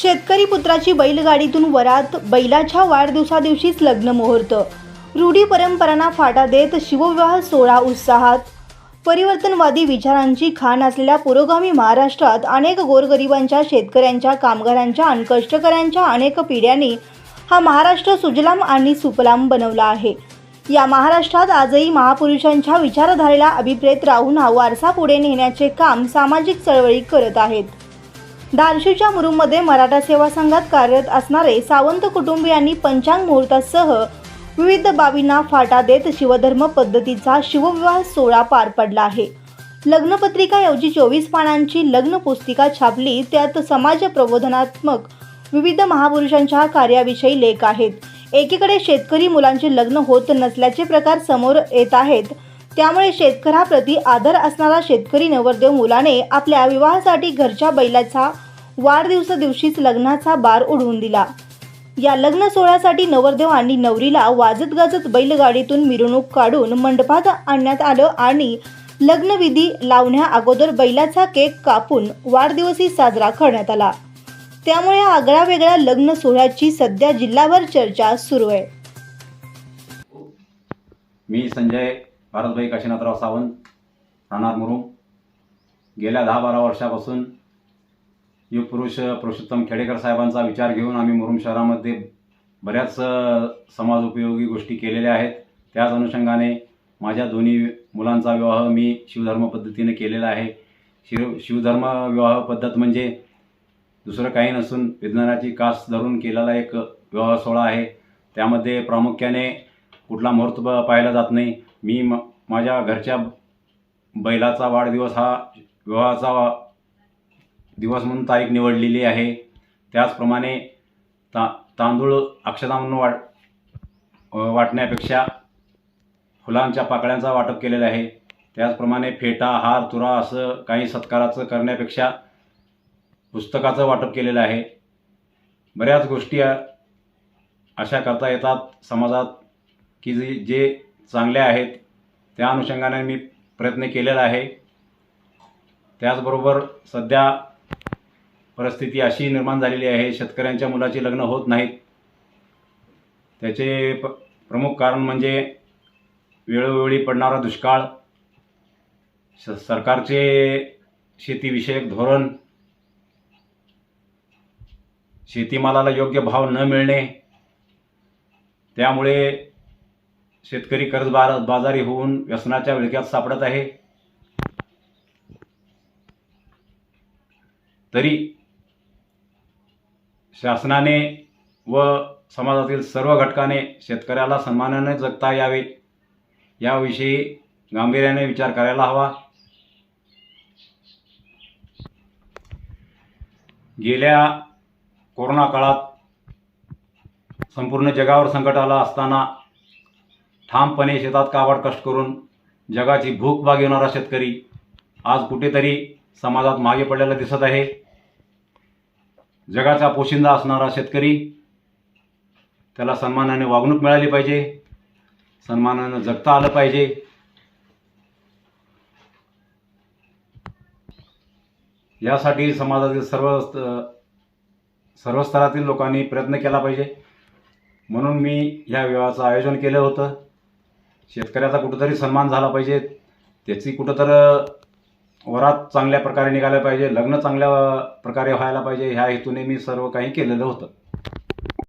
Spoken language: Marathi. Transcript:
शेतकरी पुत्राची बैलगाडीतून वरात बैलाच्या वाढदिवसादिवशीच लग्न मुहूर्त. रूढी परंपरांना फाटा देत शिवविवाह सोहळा उत्साहात. परिवर्तनवादी विचारांची खाण असलेल्या पुरोगामी महाराष्ट्रात अनेक गोरगरिबांच्या शेतकऱ्यांच्या कामगारांच्या आणि कष्टकऱ्यांच्या अनेक पिढ्यांनी हा महाराष्ट्र सुजलाम आणि सुफलाम बनवला आहे. या महाराष्ट्रात आजही महापुरुषांच्या विचारधारेला अभिप्रेत राहून हा वारसा पुढे नेण्याचे काम सामाजिक चळवळी करत आहेत. धारशीच्या मुरुममध्ये मराठा सेवा संघात कार्यरत असणारे सावंत कुटुंबियांनी पंचांग मुहूर्तासह विविध बाबींना फाटा देत शिवधर्म पद्धतीचा शिवविवाह सोहळा पार पडला आहे. लग्नपत्रिकाऐवजी चोवीस पानांची लग्न पुस्तिका छापली त्यात समाज प्रबोधनात्मक विविध महापुरुषांच्या कार्याविषयी लेख आहेत. एकीकडे शेतकरी मुलांचे लग्न होत नसल्याचे प्रकार समोर येत आहेत. त्यामुळे शेतकऱ्याप्रती आदर असणारा शेतकरी नवरदेव मुलाने आपल्या विवाहासाठी घरच्या बैलाचा वाढदिवस दिवशीच लग्नाचा बार उडवून दिला. या लग्न सोहळ्यासाठी नवरदेव आणि नवरीला वाजत गाजत बैलगाडीतून मिरवणूक काढून मंडपात आणण्यात आलं आणि लग्नविधी लावण्या अगोदर बैलाचा केक कापून वाढदिवसही साजरा करण्यात आला. त्यामुळे या आगळ्या वेगळ्या लग्न सोहळ्याची सध्या जिल्हाभर चर्चा सुरू आहे. मी संजय भारतभाई काशीनाथराव सावंत राहणार मुरुम. गेल्या दहा बारा वर्षापासून युगपुरुष पुरुषोत्तम खेडेकर साहेबांचा विचार घेऊन आम्ही मुरुम शहरामध्ये बऱ्याच समाज उपयोगी गोष्टी केलेल्या आहेत. त्याच अनुषंगाने माझ्या दोन्ही मुलांचा विवाह मी शिवधर्म पद्धतीने केलेला आहे. शिव शिवधर्म विवाह पद्धत म्हणजे दुसरं काही नसून विज्ञानाची कास धरून केलेला एक विवाह सोहळा आहे. त्यामध्ये प्रामुख्याने कुठला मुहूर्त पाहिला जात नाही. मी म माझ्या घरच्या बैलाचा वाढदिवस हा विवाहाचा वा- दिवस म्हणून तारीख निवडलेली आहे. त्याचप्रमाणे ता तांदूळ अक्षता म्हणून वाट वाटण्यापेक्षा फुलांच्या पाकळ्यांचा वाटप केलेलं आहे. त्याचप्रमाणे फेटा हार तुरा असं काही सत्काराचं करण्यापेक्षा पुस्तकाचं वाटप केलेलं आहे. बऱ्याच गोष्टी अशा करता येतात समाजात की जे जे चांगल्या आहेत. त्या अनुषंगाने मी प्रयत्न केलेला आहे. त्याचबरोबर सध्या परिस्थिती अशी निर्माण झालेली आहे शेतकऱ्यांच्या मुलाची लग्न होत नाहीत. त्याचे प प्रमुख कारण म्हणजे वेळोवेळी पडणारा दुष्काळ स सरकारचे शेतीविषयक धोरण शेतीमालाला योग्य भाव न मिळणे त्यामुळे शेतकरी कर्जबार बाजारी होऊन व्यसनाच्या विळख्यात सापडत आहे. तरी शासनाने व समाजातील सर्व घटकाने शेतकऱ्याला सन्मानाने जगता यावे. याविषयी गांभीर्याने विचार करायला हवा. गेल्या कोरोना काळात संपूर्ण जगावर संकट आला असताना ठामपणे शेतात काबाड कष्ट करून जगाची भूक भागवणारा शेतकरी आज कुठेतरी समाजात मागे पडलेला दिसत आहे. जगाचा पोशिंदा असणारा शेतकरी त्याला सन्मानाने वागणूक मिळाली पाहिजे सन्मानानं जगता आलं पाहिजे. यासाठी समाजातील सर्व स्त- सर्व स्तरातील लोकांनी प्रयत्न केला पाहिजे. म्हणून मी ह्या विवाहाचं आयोजन केलं होतं. शेतकऱ्याचा कुठंतरी सन्मान झाला पाहिजे. त्याची कुठंतरी वरात चांगल्या प्रकारे निघाल्या पाहिजे लग्न चांगल्या प्रकारे व्हायला पाहिजे. ह्या हेतूने मी सर्व काही केलेलं होतं.